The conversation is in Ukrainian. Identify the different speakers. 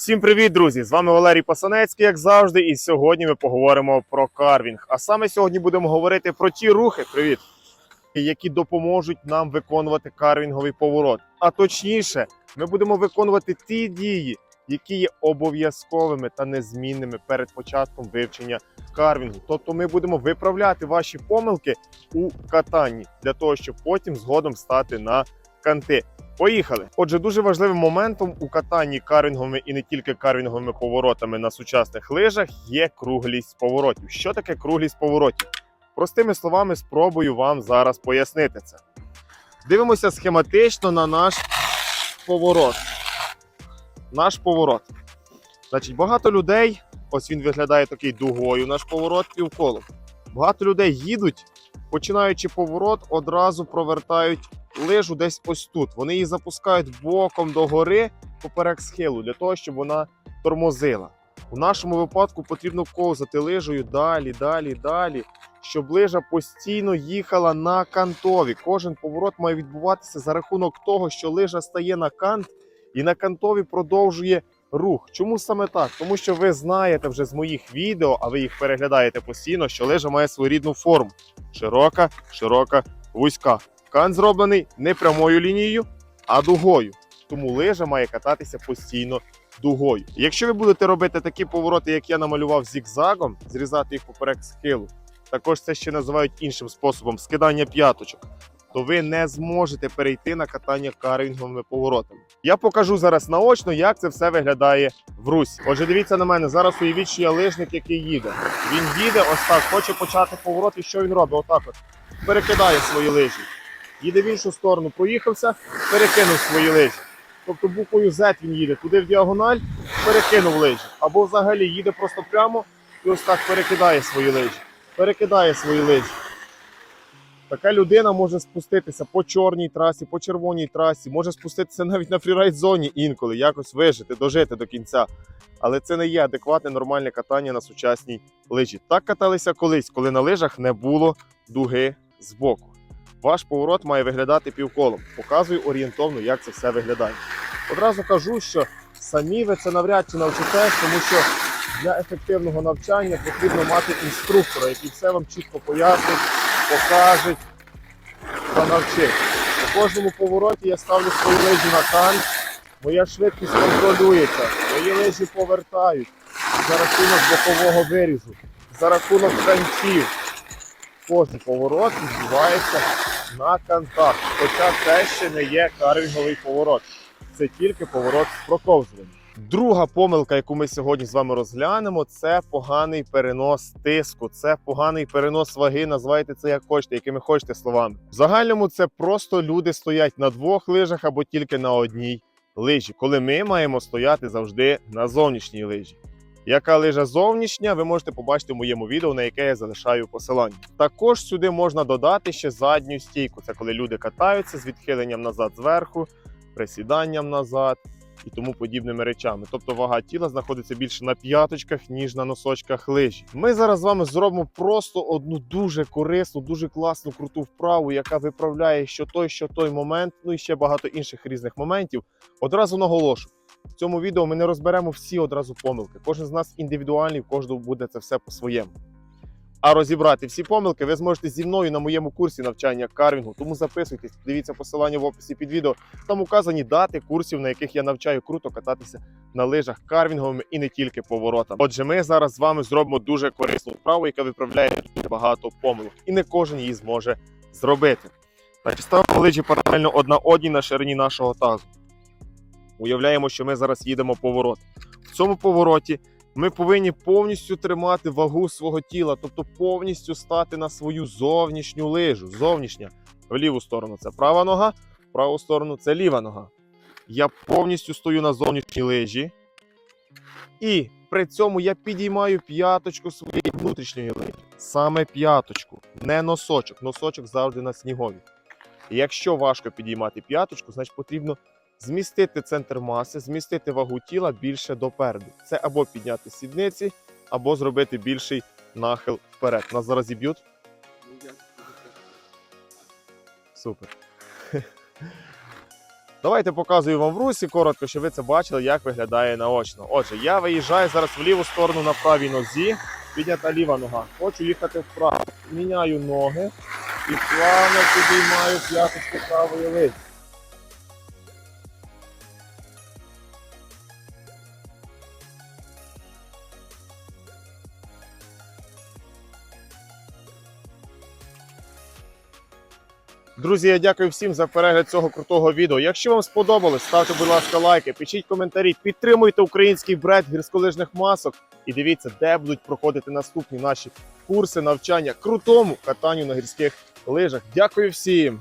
Speaker 1: Всім привіт, друзі! З вами Валерій Пасанецький, як завжди, і сьогодні ми поговоримо про карвінг. А саме сьогодні будемо говорити про ті рухи, привіт, які допоможуть нам виконувати карвінговий поворот. А точніше, ми будемо виконувати ті дії, які є обов'язковими та незмінними перед початком вивчення карвінгу. Тобто ми будемо виправляти ваші помилки у катанні для того, щоб потім згодом стати на канти. Поїхали. Отже, дуже важливим моментом у катанні карвінговими і не тільки карвінговими поворотами на сучасних лижах є круглість поворотів. Що таке круглість поворотів? Простими словами, спробую вам зараз пояснити це. Дивимося схематично на наш поворот. Наш поворот. Значить, багато людей, ось він виглядає такий дугою, наш поворот півколом. Багато людей їдуть, починаючи поворот, одразу провертають лижу десь ось тут. Вони її запускають боком догори поперек схилу для того, щоб вона тормозила. У нашому випадку потрібно ковзати лижею далі, далі, далі, щоб лижа постійно їхала на кантові. Кожен поворот має відбуватися за рахунок того, що лижа стає на кант і на кантові продовжує рух. Чому саме так? Тому що ви знаєте вже з моїх відео, а ви їх переглядаєте постійно, що лижа має своєрідну форму: широка, широка, вузька. Кант зроблений не прямою лінією, а дугою. Тому лижа має кататися постійно дугою. Якщо ви будете робити такі повороти, як я намалював зігзагом, зрізати їх поперек схилу, також це ще називають іншим способом скидання п'яточок, то ви не зможете перейти на катання карвінговими поворотами. Я покажу зараз наочно, як це все виглядає в русі. Отже, дивіться на мене. Зараз уявіть, що я лижник, який їде. Він їде ось так, хоче почати поворот, і що він робить? Отак от перекидає свої лижі їде в іншу сторону, проїхався, перекинув свої лижі. Тобто буквою Z він їде туди в діагональ, перекинув лижі. Або взагалі їде просто прямо і ось так перекидає свої лижі. Перекидає свої лижі. Така людина може спуститися по чорній трасі, по червоній трасі, може спуститися навіть на фрірайд зоні інколи, якось вижити, дожити до кінця. Але це не є адекватне нормальне катання на сучасній лижі. Так каталися колись, коли на лижах не було дуги збоку. Ваш поворот має виглядати півколом. Показую орієнтовно, як це все виглядає. Одразу кажу, що самі ви це навряд чи навчитесь, тому що для ефективного навчання потрібно мати інструктора, який все вам чітко пояснить, покаже та навчить. У кожному повороті я ставлю свої лижі на кант, моя швидкість контролюється, мої лижі повертають за рахунок бокового вирізу, за рахунок кантів. Кожен поворот відбувається на кантах. Хоча це ще не є карвінговий поворот. Це тільки поворот з проковзуванням. Друга помилка, яку ми сьогодні з вами розглянемо, це поганий перенос тиску, це поганий перенос ваги. Називайте це як хочете, якими хочете словами. В загальному це просто люди стоять на двох лижах або тільки на одній лижі, коли ми маємо стояти завжди на зовнішній лижі. Яка лижа зовнішня, ви можете побачити в моєму відео, на яке я залишаю посилання. Також сюди можна додати ще задню стійку. Це коли люди катаються з відхиленням назад зверху, присіданням назад і тому подібними речами. Тобто вага тіла знаходиться більше на п'яточках, ніж на носочках лижі. Ми зараз з вами зробимо просто одну дуже корисну, дуже класну круту вправу, яка виправляє що той, що той момент, ну і ще багато інших різних моментів. Одразу наголошу. В цьому відео ми не розберемо всі одразу помилки. Кожен з нас індивідуальний, в кожного буде це все по-своєму. А розібрати всі помилки ви зможете зі мною на моєму курсі навчання карвінгу. Тому записуйтесь, дивіться посилання в описі під відео. Там указані дати курсів, на яких я навчаю круто кататися на лижах карвінговими і не тільки поворотами. Отже, ми зараз з вами зробимо дуже корисну вправу, яка виправляє дуже багато помилок, і не кожен її зможе зробити. Значить, ставимо лижі паралельно одна одній на ширині нашого тазу. Уявляємо, що ми зараз їдемо поворот. В цьому повороті ми повинні повністю тримати вагу свого тіла, тобто повністю стати на свою зовнішню лижу. Зовнішня. В ліву сторону це права нога, в праву сторону це ліва нога. Я повністю стою на зовнішній лижі. І при цьому я підіймаю п'яточку своєї внутрішньої лижі. Саме п'яточку, не носочок. Носочок завжди на снігові. І Якщо важко підіймати п'яточку, значить потрібно змістити центр маси, змістити вагу тіла більше допереду. Це або підняти сідниці, або зробити більший нахил вперед. Нас зараз зіб'ють. Супер. Давайте показую вам в русі коротко, щоб ви це бачили, як виглядає наочно. Отже, я виїжджаю зараз в ліву сторону на правій нозі, піднята ліва нога. Хочу їхати вправо. Міняю ноги і плавно підіймаю п'яточку правої лист. Друзі, я дякую всім за перегляд цього крутого відео. Якщо вам сподобалось, ставте, будь ласка, лайки, пишіть коментарі, підтримуйте український бренд гірськолижних масок і дивіться, де будуть проходити наступні наші курси навчання крутому катанню на гірських лижах. Дякую всім!